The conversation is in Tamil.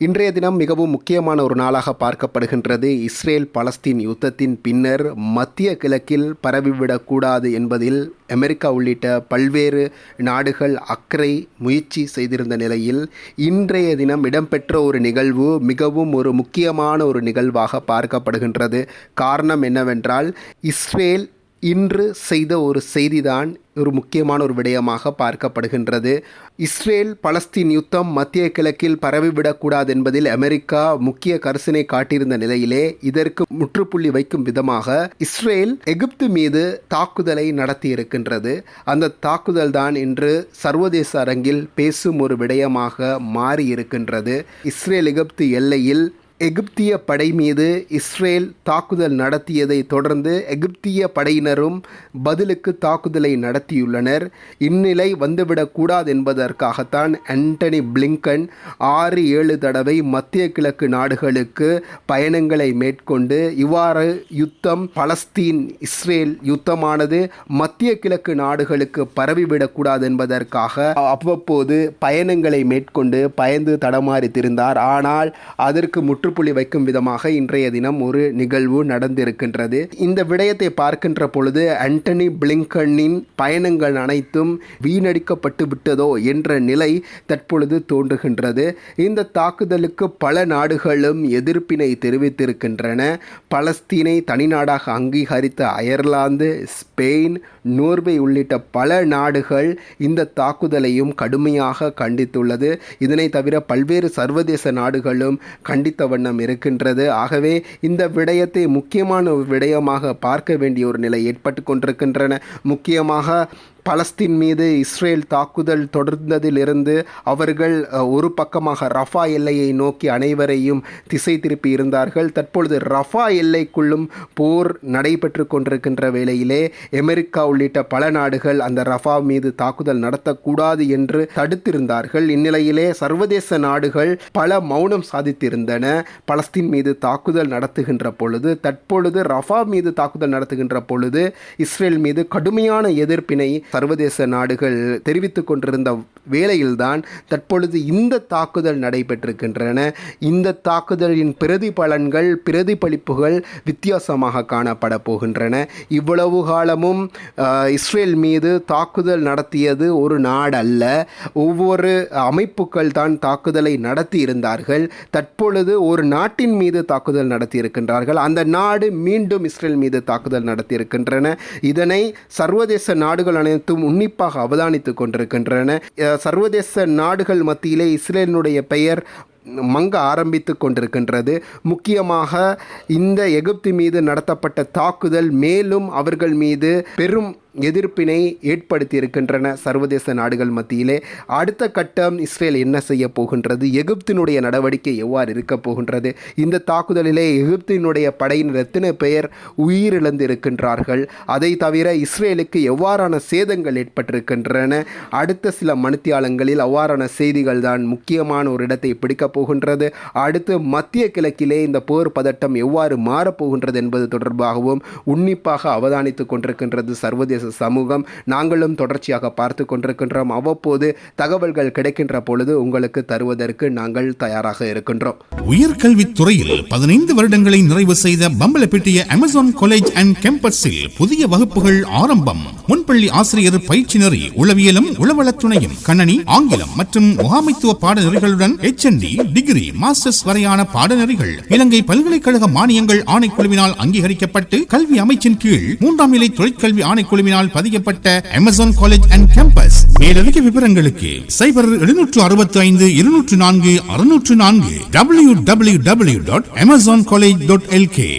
இன்றைய தினம் மிகவும் முக்கியமான ஒரு நாளாக பார்க்கப்படுகின்றது இஸ்ரேல் பலஸ்தீன் யுத்தத்தின் பின்னர் மத்திய கிழக்கில் பரவிவிடக்கூடாது என்பதில் அமெரிக்கா உள்ளிட்ட பல்வேறு நாடுகள் அக்கறை முயற்சி செய்திருந்த நிலையில் இன்றைய தினம் இடம்பெற்ற ஒரு நிகழ்வு மிகவும் ஒரு முக்கியமான ஒரு நிகழ்வாக பார்க்கப்படுகின்றது. காரணம் என்னவென்றால் இஸ்ரேல் இன்று செய்த ஒரு செய்திதான் ஒரு முக்கியமான ஒரு விடயமாக பார்க்கப்படுகின்றது. இஸ்ரேல் பலஸ்தீன் யுத்தம் மத்திய கிழக்கில் பரவிவிடக்கூடாது என்பதில் அமெரிக்கா முக்கிய கரிசனை காட்டியிருந்த நிலையிலே இதற்கு முற்றுப்புள்ளி வைக்கும் விதமாக இஸ்ரேல் எகிப்து மீது தாக்குதலை நடத்தியிருக்கின்றது. அந்த தாக்குதல் தான் இன்று சர்வதேச அரங்கில் பேசும் ஒரு விடயமாக மாறியிருக்கின்றது. இஸ்ரேல் எகிப்து எல்லையில் எகிப்திய படை மீது இஸ்ரேல் தாக்குதல் நடத்தியதை தொடர்ந்து எகிப்திய படையினரும் பதிலுக்கு தாக்குதலை நடத்தியுள்ளனர். இந்நிலை வந்துவிடக்கூடாது என்பதற்காகத்தான் ஆண்டனி பிளிங்கன் ஆறு ஏழு தடவை மத்திய கிழக்கு நாடுகளுக்கு பயணங்களை மேற்கொண்டு இவ்வாறு யுத்தம் பலஸ்தீன் இஸ்ரேல் யுத்தமானது மத்திய கிழக்கு நாடுகளுக்கு பரவிவிடக்கூடாது என்பதற்காக அவ்வப்போது பயணங்களை மேற்கொண்டு பயந்து தடமாறித்திருந்தார். ஆனால் அதற்கு முற்று முற்றுப்புள்ளி வைக்கும் விதமாக இன்றைய தினம் ஒரு நிகழ்வு நடந்திருக்கின்றது. இந்த விடயத்தை பார்க்கின்ற பொழுது ஆண்டனி பிளிங்கனின் பயணங்கள் அனைத்தும் வீணடிக்கப்பட்டு விட்டதோ என்ற நிலை தற்பொழுது தோன்றுகின்றது. இந்த தாக்குதலுக்கு பல நாடுகளும் எதிர்ப்பினை தெரிவித்திருக்கின்றன. பலஸ்தீனை தனிநாடாக அங்கீகரித்த அயர்லாந்து ஸ்பெயின் நோர்வே உள்ளிட்ட பல நாடுகள் இந்த தாக்குதலையும் கடுமையாக கண்டித்துள்ளது. இதனை தவிர பல்வேறு சர்வதேச நாடுகளும் கண்டித்தவன் வண்ணம் இருக்கின்றது. ஆகவே இந்த விடயத்தை முக்கியமான ஒரு விடயமாக பார்க்க வேண்டிய ஒரு நிலை ஏற்பட்டு கொண்டிருக்கின்றன. முக்கியமாக பலஸ்தீன் மீது இஸ்ரேல் தாக்குதல் தொடர்ந்ததிலிருந்து அவர்கள் ஒரு பக்கமாக ரஃபா எல்லையை நோக்கி அனைவரையும் திசை திருப்பி இருந்தார்கள். தற்பொழுது ரஃபா எல்லைக்குள்ளும் போர் நடைபெற்று கொண்டிருக்கின்ற வேளையிலே அமெரிக்கா உள்ளிட்ட பல நாடுகள் அந்த ரஃபா மீது தாக்குதல் நடத்தக்கூடாது என்று தடுத்திருந்தார்கள். இந்நிலையிலே சர்வதேச நாடுகள் பல மௌனம் சாதித்திருந்தன. பலஸ்தீன் மீது தாக்குதல் நடத்துகின்ற பொழுது தற்பொழுது ரஃபா மீது தாக்குதல் நடத்துகின்ற பொழுது இஸ்ரேல் மீது கடுமையான எதிர்ப்பினை சர்வதேச நாடுகள் தெரிவித்து கொண்டிருந்த வேளையில்தான் தற்பொழுது இந்த தாக்குதல் நடைபெற்றிருக்கின்றன. இந்த தாக்குதலின் பிரதிபலன்கள் பிரதிபலிப்புகள் வித்தியாசமாக காணப்பட போகின்றன. இவ்வளவு காலமும் இஸ்ரேல் மீது தாக்குதல் நடத்தியது ஒரு நாடு அல்ல ஒவ்வொரு அமைப்புகள் தான் தாக்குதலை நடத்தி இருந்தார்கள் தற்பொழுது ஒரு நாட்டின் மீது தாக்குதல் நடத்தியிருக்கின்றார்கள். அந்த நாடு மீண்டும் இஸ்ரேல் மீது தாக்குதல் நடத்தியிருக்கின்றன. இதனை சர்வதேச நாடுகள் அனைத்தும் உன்னிப்பாக அவதானித்துக் கொண்டிருக்கின்றன. சர்வதேச நாடுகள் மத்தியிலே இஸ்ரேலினுடைய பெயர் மங்க ஆரம்பித்து கொண்டிருக்கின்றது. முக்கியமாக இந்த எகிப்து மீது நடத்தப்பட்ட தாக்குதல் மேலும் அவர்கள் மீது பெரும் எதிர்ப்பினை ஏற்படுத்தி இருக்கின்றன சர்வதேச நாடுகள் மத்தியிலே. அடுத்த கட்டம் இஸ்ரேல் என்ன செய்ய போகின்றது? எகிப்தினுடைய நடவடிக்கை எவ்வாறு இருக்க போகின்றது? இந்த தாக்குதலிலே எகிப்தினுடைய படையினர் எத்தனை பெயர் உயிரிழந்து இருக்கின்றார்கள் அதை தவிர இஸ்ரேலுக்கு எவ்வாறான சேதங்கள் ஏற்பட்டிருக்கின்றன? அடுத்த சில மணித்தியாலங்களில் அவ்வாறான செய்திகள் தான் முக்கியமான ஒரு இடத்தை பிடிக்கப் போகின்றது. அடுத்து மத்திய கிழக்கிலே இந்த போர் பதட்டம் எவ்வாறு மாறப்போகின்றது என்பது தொடர்பாகவும் உன்னிப்பாக அவதானித்துக் கொண்டிருக்கின்றது சர்வதேச சமூகம். நாங்களும் தொடர்ச்சியாக பார்த்து கொண்டிருக்கின்றோம். அவ்வப்போது தகவல்கள் கிடைக்கின்ற பொழுது உங்களுக்கு தருவதற்கு நாங்கள் தயாராக இருக்கின்றோம். உயர்கல்வித்துறையில் பதினைந்து வருடங்களை நிறைவு செய்த பம்பலப்பட்டிய அமேசான் காலேஜ் அண்ட் கேம்பஸில் புதிய வகுப்புகள் ஆரம்பம். முன்பள்ளி ஆசிரியர் பயிற்சி நெறி உளவியலும் உளவளத்துணையும் கணனி ஆங்கிலம் மற்றும் முகாமைத்துவ பாடநெறிகளுடன் எச்என்டி டிகிரி மாஸ்டர்ஸ் வரையான பாடநெறிகள் இலங்கை பல்கலைக்கழக மானியங்கள் ஆணைக்குழுவினால் அங்கீகரிக்கப்பட்டு கல்வி அமைச்சின் கீழ் மூன்றாம் நிலை தொழிற்கல்வி ஆணைக்குழுவினால் பதியப்பட்ட அமேசான் காலேஜ் அண்ட் கேம்பஸ் மேலதிக விவரங்களுக்கு சைபர் எழுநூற்று அறுபத்தி ஐந்து இருநூற்று நான்கு அறுநூற்று நான்கு W W W dot Amazon college dot LK